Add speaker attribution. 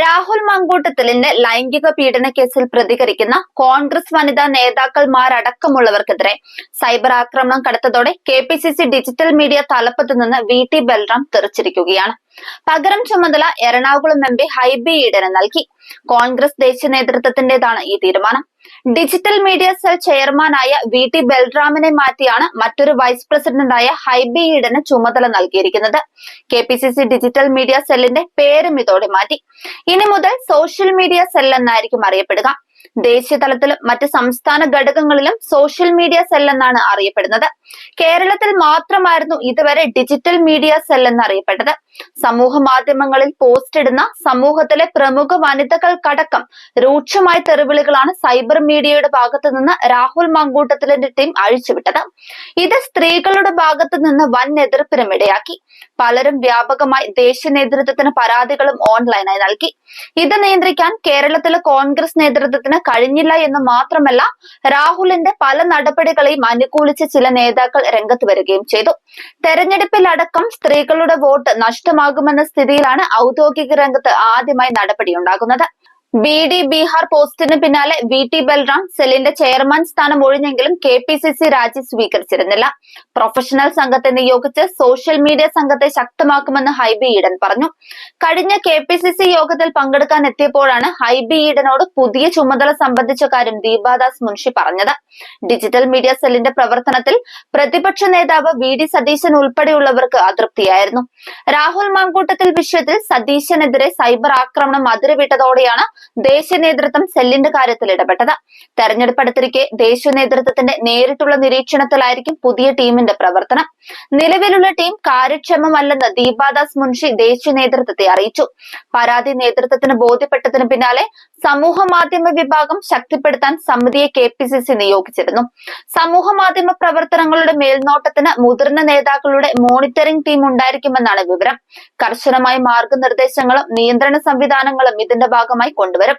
Speaker 1: രാഹുൽ മങ്കൂട്ടത്തിലിന്റെ ലൈംഗിക പീഡന കേസിൽ പ്രതികരിക്കുന്ന കോൺഗ്രസ് വനിതാ നേതാക്കന്മാരടക്കമുള്ളവർക്കെതിരെ സൈബർ ആക്രമണം കടുത്തതോടെ കെ ഡിജിറ്റൽ മീഡിയ തലപ്പത്ത് നിന്ന് വി ടി ബൽറാം തെറിച്ചിരിക്കുകയാണ്. പകരം ചുമതല എറണാകുളം എം പി ഹൈബി ഈഡന് നൽകി. കോൺഗ്രസ് ദേശീയ നേതൃത്വത്തിന്റേതാണ് ഈ തീരുമാനം. ഡിജിറ്റൽ മീഡിയ സെൽ ചെയർമാനായ വി ടി ബൽറാമിനെ മാറ്റിയാണ് മറ്റൊരു വൈസ് പ്രസിഡന്റായ ഹൈബി ഈഡന് ചുമതല നൽകിയിരിക്കുന്നത്. K P C C digital media സെല്ലിന്റെ പേരും ഇതോടെ മാറ്റി. ഇനി മുതൽ സോഷ്യൽ മീഡിയ സെൽ എന്നായിരിക്കും അറിയപ്പെടുക. ദേശീയ തലത്തിലും മറ്റ് സംസ്ഥാന ഘടകങ്ങളിലും സോഷ്യൽ മീഡിയ സെൽ എന്നാണ് അറിയപ്പെടുന്നത്. കേരളത്തിൽ മാത്രമായിരുന്നു ഇതുവരെ ഡിജിറ്റൽ മീഡിയ സെൽ എന്നറിയപ്പെട്ടത്. സമൂഹ മാധ്യമങ്ങളിൽ പോസ്റ്റ് ഇടുന്ന സമൂഹത്തിലെ പ്രമുഖ വനിതകൾക്കടക്കം രൂക്ഷമായ തെറിവിളികളാണ് സൈബർ മീഡിയയുടെ ഭാഗത്തു നിന്ന് രാഹുൽ മങ്കൂട്ടത്തിലിന്റെ ടീം അഴിച്ചുവിട്ടത്. ഇത് സ്ത്രീകളുടെ ഭാഗത്തു നിന്ന് വൻ എതിർപ്പിനും ഇടയാക്കി. പലരും വ്യാപകമായി ദേശീയ നേതൃത്വത്തിന് പരാതികളും ഓൺലൈനായി നൽകി. ഇത് നിയന്ത്രിക്കാൻ കേരളത്തിലെ കോൺഗ്രസ് നേതൃത്വത്തിന് കഴിഞ്ഞില്ല എന്ന് മാത്രമല്ല രാഹുലിന്റെ പല നടപടികളെയും അനുകൂലിച്ച് ചില നേതാക്കൾ രംഗത്ത് വരികയും ചെയ്തു. തെരഞ്ഞെടുപ്പിലടക്കം സ്ത്രീകളുടെ വോട്ട് നഷ്ടമാകുമെന്ന സ്ഥിതിയിലാണ് ഔദ്യോഗിക രംഗത്ത് ആദ്യമായി നടപടിയുണ്ടാകുന്നത് ബി ഡി ബീഹാർ പോസ്റ്റിന് പിന്നാലെ വി ടി ബൽറാം സെല്ലിന്റെ ചെയർമാൻ സ്ഥാനം ഒഴിഞ്ഞെങ്കിലും കെ പി സി സി രാജി സ്വീകരിച്ചിരുന്നില്ല. പ്രൊഫഷണൽ സംഘത്തെ നിയോഗിച്ച് സോഷ്യൽ മീഡിയ സംഘത്തെ ശക്തമാക്കുമെന്ന് ഹൈബി ഈഡൻ പറഞ്ഞു. കഴിഞ്ഞ കെ പി സി സി യോഗത്തിൽ പങ്കെടുക്കാൻ എത്തിയപ്പോഴാണ് ഹൈബി ഈഡനോട് പുതിയ ചുമതല സംബന്ധിച്ച കാര്യം ദീപാദാസ് മുൻഷി പറഞ്ഞത്. ഡിജിറ്റൽ മീഡിയ സെല്ലിന്റെ പ്രവർത്തനത്തിൽ പ്രതിപക്ഷ നേതാവ് വി ഡി സതീശൻ ഉൾപ്പെടെയുള്ളവർക്ക് അതൃപ്തിയായിരുന്നു. രാഹുൽ മാങ്കൂട്ടത്തിൽ വിഷയത്തിൽ സതീശനെതിരെ സൈബർ ആക്രമണം അതിരുവിട്ടതോടെയാണ് ദേശീയ നേതൃത്വം സെല്ലിന്റെ കാര്യത്തിൽ ഇടപെട്ടത്. തെരഞ്ഞെടുപ്പ് അടുത്തിരിക്കെ ദേശീയ നേതൃത്വത്തിന്റെ നേരിട്ടുള്ള നിരീക്ഷണത്തിലായിരിക്കും പുതിയ ടീമിന്റെ പ്രവർത്തനം. നിലവിലുള്ള ടീം കാര്യക്ഷമമല്ലെന്ന് ദീപാദാസ് മുൻഷി ദേശീയ നേതൃത്വത്തെ അറിയിച്ചു. പരാതി നേതൃത്വത്തിന് ബോധ്യപ്പെട്ടതിന് പിന്നാലെ സമൂഹ മാധ്യമ വിഭാഗം ശക്തിപ്പെടുത്താൻ സമിതിയെ കെ പി സി സി നിയോഗിച്ചിരുന്നു. സമൂഹ മാധ്യമ പ്രവർത്തനങ്ങളുടെ മേൽനോട്ടത്തിന് മുതിർന്ന നേതാക്കളുടെ മോണിറ്ററിംഗ് ടീം ഉണ്ടായിരിക്കുമെന്നാണ് വിവരം. കർശനമായ മാർഗനിർദ്ദേശങ്ങളും നിയന്ത്രണ സംവിധാനങ്ങളും ഇതിന്റെ ഭാഗമായി കൊണ്ടുവരും.